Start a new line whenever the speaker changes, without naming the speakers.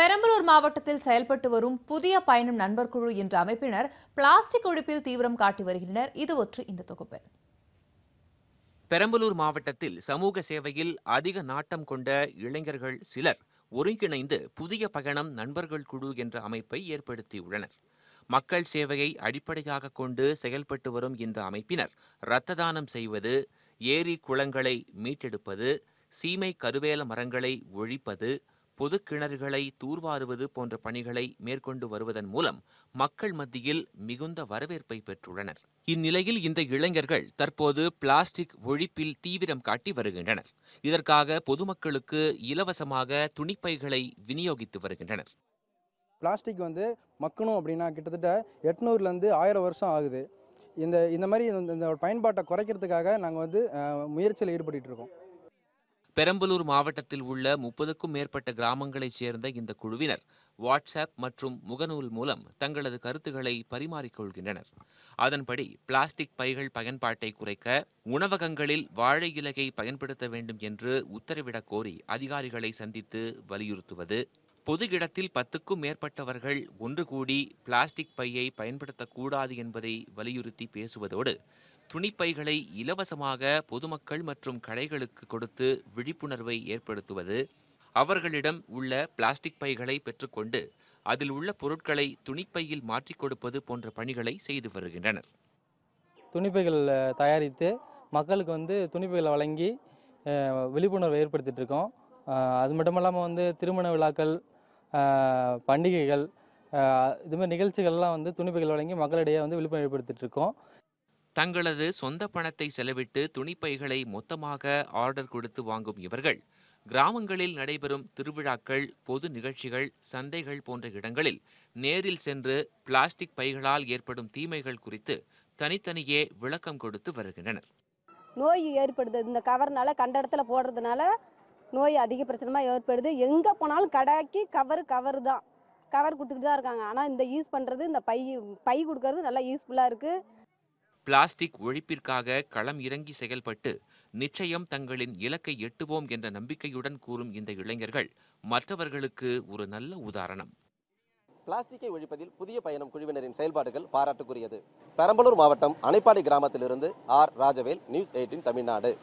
பெரம்பலூர் மாவட்டத்தில் செயல்பட்டு வரும் புதிய பயணம் நண்பர் குழு என்ற அமைப்பினர் பிளாஸ்டிக் ஒழிப்பில் தீவிரம் காட்டி வருகின்றனர். இது ஒற்று இந்த தொகுப்பு.
பெரம்பலூர் மாவட்டத்தில் சமூக சேவையில் அதிக நாட்டம் கொண்ட இளைஞர்கள் சிலர் ஒருங்கிணைந்து புதிய பயணம் நண்பர்கள் குழு என்ற அமைப்பை ஏற்படுத்தியுள்ளனர். மக்கள் சேவையை அடிப்படையாக கொண்டு செயல்பட்டு வரும் இந்த அமைப்பினர் இரத்த தானம் செய்வது ஏரி குளங்களை மீட்டெடுப்பது சீமை கருவேல மரங்களை ஒழிப்பது பொது கிணறுகளை தூர்வாருவது போன்ற பணிகளை மேற்கொண்டு வருவதன் மூலம் மக்கள் மத்தியில் மிகுந்த வரவேற்பை பெற்றுள்ளனர். இந்நிலையில் இந்த இளைஞர்கள் தற்போது பிளாஸ்டிக் ஒழிப்பில் தீவிரம் காட்டி வருகின்றனர். இதற்காக பொதுமக்களுக்கு இலவசமாக துணிப்பைகளை விநியோகித்து வருகின்றனர்.
பிளாஸ்டிக் வந்து மக்கணும் அப்படின்னா கிட்டத்தட்ட எட்நூறுலேருந்து ஆயிரம் வருஷம் ஆகுது. இந்த இந்த மாதிரி இந்த இந்த பயன்பாட்டை குறைக்கிறதுக்காக நாங்கள் வந்து முயற்சியில் ஈடுபட்டு இருக்கோம்.
பெரம்பலூர் மாவட்டத்தில் உள்ள முப்பதுக்கும் மேற்பட்ட கிராமங்களைச் சேர்ந்த இந்த குழுவினர் வாட்ஸ்அப் மற்றும் முகநூல் மூலம் தங்களது கருத்துக்களை பரிமாறிக்கொள்கின்றனர். அதன்படி பிளாஸ்டிக் பைகள் பயன்பாட்டை குறைக்க உணவகங்களில் வாழை இலகை பயன்படுத்த வேண்டும் என்று உத்தரவிடக் கோரி அதிகாரிகளை சந்தித்து வலியுறுத்துவது பொது இடத்தில் பத்துக்கும் மேற்பட்டவர்கள் ஒன்று கூடி பிளாஸ்டிக் பையை பயன்படுத்தக்கூடாது என்பதை வலியுறுத்தி பேசுவதோடு துணிப்பைகளை இலவசமாக பொதுமக்கள் மற்றும் கடைகளுக்கு கொடுத்து விழிப்புணர்வை ஏற்படுத்துவது அவர்களிடம் உள்ள பிளாஸ்டிக் பைகளை பெற்றுக்கொண்டு அதில் உள்ள பொருட்களை துணிப்பையில் மாற்றிக் கொடுப்பது போன்ற பணிகளை செய்து வருகின்றனர்.
துணிப்பைகள் தயாரித்து மக்களுக்கு வந்து துணிப்பைகளை வழங்கி விழிப்புணர்வை ஏற்படுத்திட்டு இருக்கோம் அது மட்டும் இல்லாமல் வந்து திருமண விழாக்கள் பண்டிகைகள் இதுமாதிரி இது மாதிரி நிகழ்ச்சிகள்லாம் வந்து துணிப்பைகள் வழங்கி மக்களிடையே வந்து விழிப்புணர்வு ஏற்படுத்திட்டு இருக்கோம்
தங்களது சொந்த பணத்தை செலவிட்டு துணிப்பைகளை மொத்தமாக ஆர்டர் கொடுத்து வாங்கும் இவர்கள் கிராமங்களில் நடைபெறும் திருவிழாக்கள் பொது நிகழ்ச்சிகள் சந்தைகள் போன்ற இடங்களில் நேரில் சென்று பிளாஸ்டிக் பைகளால் ஏற்படும் தீமைகள் குறித்து தனித்தனியே விளக்கம் கொடுத்து வருகின்றனர்.
நோய் ஏற்படுது. இந்த கவர்னால கண்ட இடத்துல போடுறதுனால நோய் அதிக பிரச்சனமாக ஏற்படுது. எங்கே போனாலும் கடைக்கு கவர் கவர் தான். கவர் கொடுத்துக்கிட்டு தான் இருக்காங்க. ஆனால் இந்த யூஸ் பண்ணுறது இந்த பை பை கொடுக்கறது நல்லா யூஸ்ஃபுல்லாக இருக்குது
பிளாஸ்டிக் ஒழிப்பிற்காக களம் இறங்கி செயல்பட்டு நிச்சயம் தங்களின் இலக்கை எட்டுவோம் என்ற நம்பிக்கையுடன் கூறும் இந்த இளைஞர்கள் மற்றவர்களுக்கு ஒரு நல்ல உதாரணம்.
பிளாஸ்டிக்கை ஒழிப்பதில் புதிய பயணம் குழுவினரின் செயல்பாடுகள் பாராட்டுக்குரியது. பெரம்பலூர் மாவட்டம் அணைப்பாடி கிராமத்திலிருந்து R. Rajavel news eighteen Tamil Nadu.